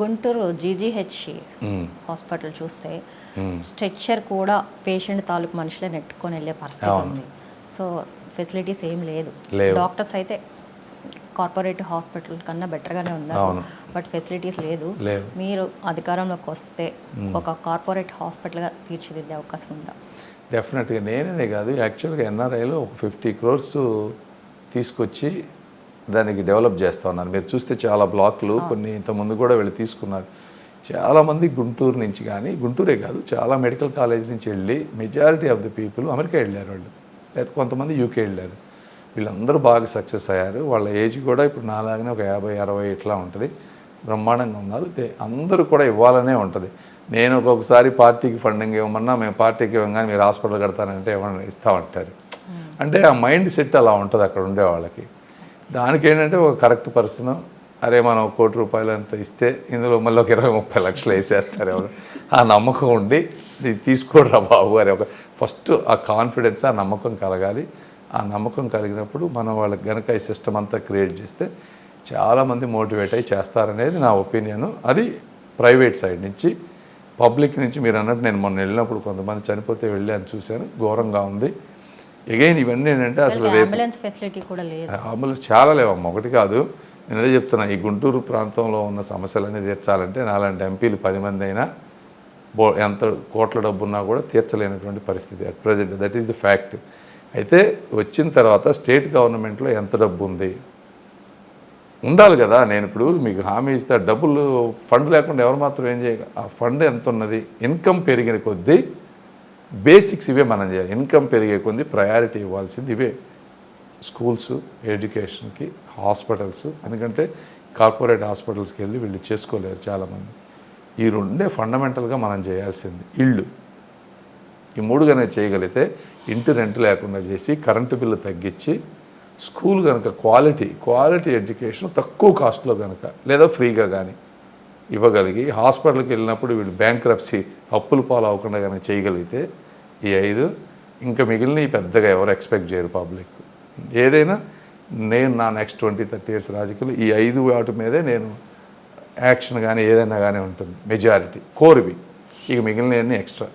Guntur GGH hospital చూస్తే stretcher కూడా patient తాలూకు మనుషులే నెట్టుకొని వెళ్ళే పరిస్థితి ఉంది. సో ఫెసిలిటీస్ ఏం లేదు. డాక్టర్స్ అయితే కార్పొరేట్ హాస్పిటల్ కన్నా బెటర్గానే ఉన్నారు. బట్ ఫెసిలిటీస్ లేదు. మీరు అధికారంలోకి వస్తే ఒక కార్పొరేట్ హాస్పిటల్గా తీర్చిదిద్దే అవకాశం ఉందా? డెఫినెట్గా నేనే కాదు. యాక్చువల్గా ఎన్ఆర్ఐలో ఒక ఫిఫ్టీ క్రోర్స్ తీసుకొచ్చి దానికి డెవలప్ చేస్తా ఉన్నారు. మీరు చూస్తే చాలా బ్లాక్లు కొన్ని ఇంతకుముందు కూడా వీళ్ళు తీసుకున్నారు. చాలామంది గుంటూరు నుంచి కానీ గుంటూరే కాదు చాలా మెడికల్ కాలేజ్ నుంచి వెళ్ళి majority of the people America వెళ్ళారు వాళ్ళు. లేదా కొంతమంది యూకే వెళ్ళారు. వీళ్ళందరూ బాగా సక్సెస్ అయ్యారు. వాళ్ళ ఏజ్ కూడా ఇప్పుడు నాలాగానే ఒక యాభై అరవై ఇట్లా ఉంటుంది. బ్రహ్మాండంగా ఉన్నారు. అందరూ కూడా ఇవ్వాలనే ఉంటుంది. నేను ఒక్కొక్కసారి పార్టీకి ఫండింగ్ ఇవ్వమన్నా మేము పార్టీకి ఇవ్వగానే మీరు హాస్పిటల్ కడతానంటే ఏమన్నా ఇస్తామంటారు. అంటే ఆ మైండ్ సెట్ అలా ఉంటుంది అక్కడ ఉండే వాళ్ళకి. దానికి ఏంటంటే ఒక కరెక్ట్ పర్సన్ అరే మనం కోటి రూపాయలు అంత ఇస్తే ఇందులో మళ్ళీ ఒక ఇరవై ముప్పై లక్షలు వేసేస్తారు ఎవరు. ఆ నమ్మకం ఉండి తీసుకోడరా బాబు అని ఒక ఫస్ట్ ఆ కాన్ఫిడెన్స్ ఆ నమ్మకం కలగాలి. ఆ నమ్మకం కలిగినప్పుడు మనం వాళ్ళకి గనక ఈ సిస్టమ్ అంతా క్రియేట్ చేస్తే చాలామంది మోటివేట్ అయ్యి చేస్తారనేది నా ఒపీనియన్. అది ప్రైవేట్ సైడ్ నుంచి పబ్లిక్ నుంచి మీరు అన్నట్టు నేను మొన్న వెళ్ళినప్పుడు కొంతమంది చనిపోతే వెళ్ళాను చూశాను. ఘోరంగా ఉంది. ఎగైన్ ఇవన్నీ ఏంటంటే అసలు అంబులెన్స్ ఫెసిలిటీ కూడా లేదు. అంబులెన్స్ చాలా లేవమ్మా. ఒకటి కాదు. నేను అదే చెప్తున్నా ఈ గుంటూరు ప్రాంతంలో ఉన్న సమస్యలన్నీ తీర్చాలంటే నాలాంటి ఎంపీలు పది మంది అయినా బో ఎంత కోట్ల డబ్బు ఉన్నా కూడా తీర్చలేనటువంటి పరిస్థితి at present that is the fact అయితే వచ్చిన తర్వాత స్టేట్ గవర్నమెంట్లో ఎంత డబ్బు ఉంది? ఉండాలి కదా. నేను ఇప్పుడు మీకు హామీ ఇస్తే డబ్బులు ఫండ్ లేకుండా ఎవరు మాత్రం ఏం చేయ ఆ ఫండ్ ఎంత ఉన్నది? ఇన్కమ్ పెరిగిన కొద్దీ బేసిక్స్ ఇవే మనం చేయాలి. ఇన్కమ్ పెరిగే కొద్ది ప్రయారిటీ ఇవ్వాల్సింది ఇవే. స్కూల్స్ ఎడ్యుకేషన్కి హాస్పిటల్స్ ఎందుకంటే కార్పొరేట్ హాస్పిటల్స్కి వెళ్ళి వీళ్ళు చేసుకోలేరు చాలామంది. ఈ రెండే ఫండమెంటల్గా మనం చేయాల్సింది. ఇళ్ళు. ఈ మూడు కనుక చేయగలిగితే ఇంటి రెంట్ లేకుండా చేసి కరెంటు బిల్లు తగ్గించి స్కూల్ కనుక క్వాలిటీ క్వాలిటీ ఎడ్యుకేషన్ తక్కువ కాస్ట్లో కనుక లేదా ఫ్రీగా కానీ ఇవ్వగలిగి హాస్పిటల్కి వెళ్ళినప్పుడు వీళ్ళు బ్యాంక్రప్సీ అప్పులు పాలు అవ్వకుండా కనుక చేయగలిగితే ఈ ఐదు ఇంకా మిగిలిన పెద్దగా ఎవరు ఎక్స్పెక్ట్ చేయరు పబ్లిక్. ఏదైనా నేను నా నెక్స్ట్ ట్వంటీ థర్టీ ఇయర్స్ రాజకీయాలు ఈ ఐదు వాటి మీదే నేను యాక్షన్ కానీ ఏదైనా కానీ ఉంటుంది. మెజారిటీ కోర్వి. ఇక మిగిలినవన్నీ ఎక్స్ట్రా.